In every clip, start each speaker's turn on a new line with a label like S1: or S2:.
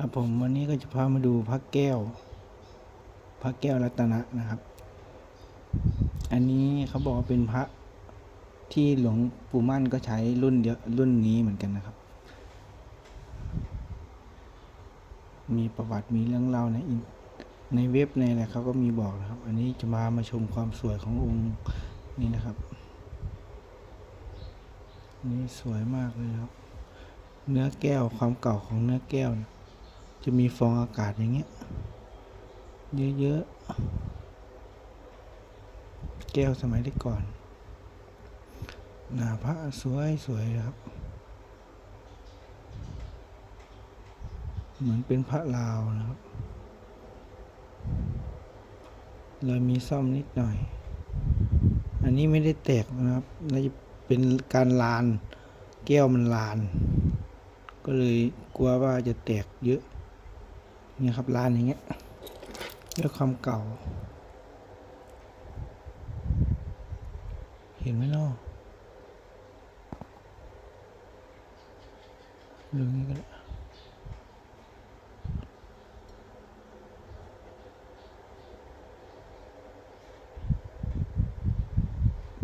S1: ครับผมวันนี้ก็จะพามาดูพระแก้ว พระแก้วรัตนะนะครับ อันนี้เขาบอกว่าเป็นพระที่หลวงปู่มั่นก็ใช้รุ่นเดียวรุ่นนี้เหมือนกันนะครับ มีประวัติมีเรื่องเล่าในอินในเว็บในอะไรเขาก็มีบอกนะครับ อันนี้จะมามาชมความสวยขององค์นี้นะครับนนี่สวยมากเลยครับ เนื้อแก้วความเก่าของเนื้อแก้วนี่ย จะมีฟองอากาศอย่างเงี้ย เยอะๆ แก้วสมัยที่ก่อน หน้าพระสวยสวยครับ เหมือนเป็นพระลาวนะครับเลยมีซ่อมนิดหน่อย อันนี้ไม่ได้แตกนะครับ น่าจะเป็นการลาน แก้วมันลาน ก็เลยกลัวว่าจะแตกเยอะ นี่ยครับลานอย่างเงี้ยด้วยความเก่า เห็นไหมเนาะดูงี้ก็ได้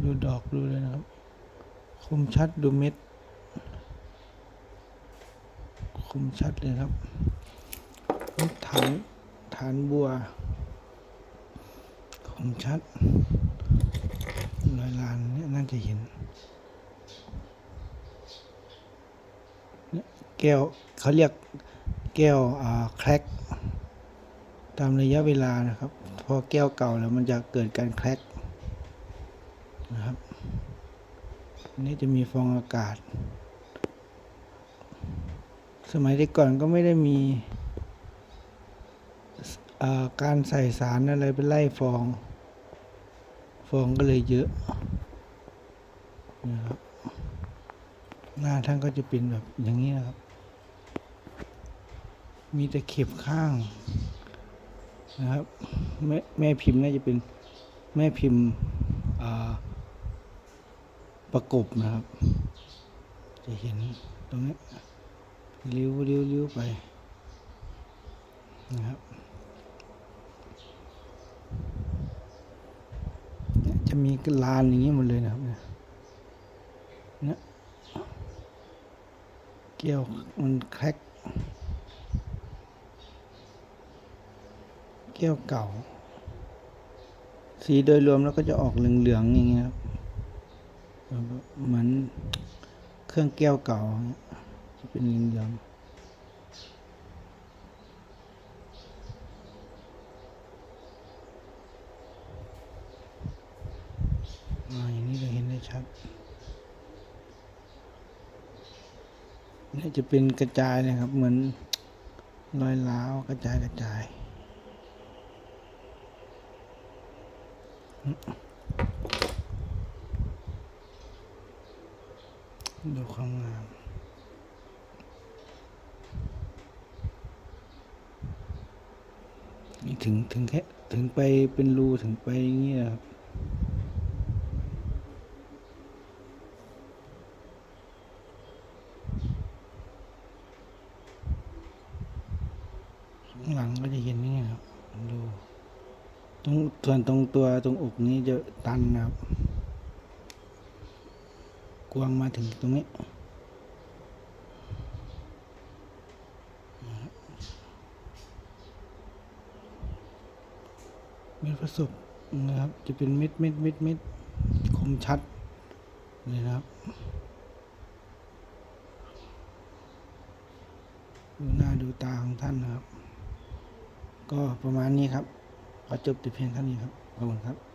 S1: ดูดอกดูเลยนะครับ คมชัดดูเม็ด คมชัดเลยครับ ฐานฐานบัวคมชัดรอยลานเนี่ยน่าจะเห็นแก้วเขาเรียกแก้วอ่าแครกตามระยะเวลานะครับ พอแก้วเก่าแล้วมันจะเกิดการแครกนะครับนี่จะมีฟองอากาศ สมัยที่ก่อนก็ไม่ได้มี การใส่สารอะไรไปไล่ฟอง ฟองก็เลยเยอะนะครับหน้าท่านก็จะเป็นแบบอย่างนี้นะครับ มีแต่เข็บข้างนะครับแม่แม่พิมพ์น่าจะเป็นแม่พิมพ์ประกบนะครับ จะเห็นตรงนี้เลี้ยวเลี้ยวเลี้ยวไปนะครับเนี่ย จะมีลานอย่างนี้หมดเลยนะครับเนี่ยเกี่ยวมันแครกแก้วเก่า สีโดยรวมแล้วก็จะออกเหลืองๆอย่างเงี้ยครับเหมือนเครื่องแก้วเก่าอย่างเงี้ยจะเป็นเหลืองๆ อย่างนี้เราเห็นได้ชัดนี่จะเป็นกระจายนะครับ เหมือนรอยร้าวกระจายกระจายดูความงามนี่ถึงถึงแค่ถึงไปเป็นรูถึงไปอย่างเงี้ยครับ ข้างหลังก็จะเห็นนี่ครับดูตรงส่วนตรงตัวตรงอกนี้จะตันนะครับ กวางมาถึงตรงนี้เม็ดประสบนะครับ จะเป็นเม็ดเม็ดเม็ดเม็ดคมชัดเลยนะครับดูหน้าดูตาของท่านนะครับ ก็ประมาณนี้ครับขอจบแต่เพียงเท่านี้ครับขอบคุณครับ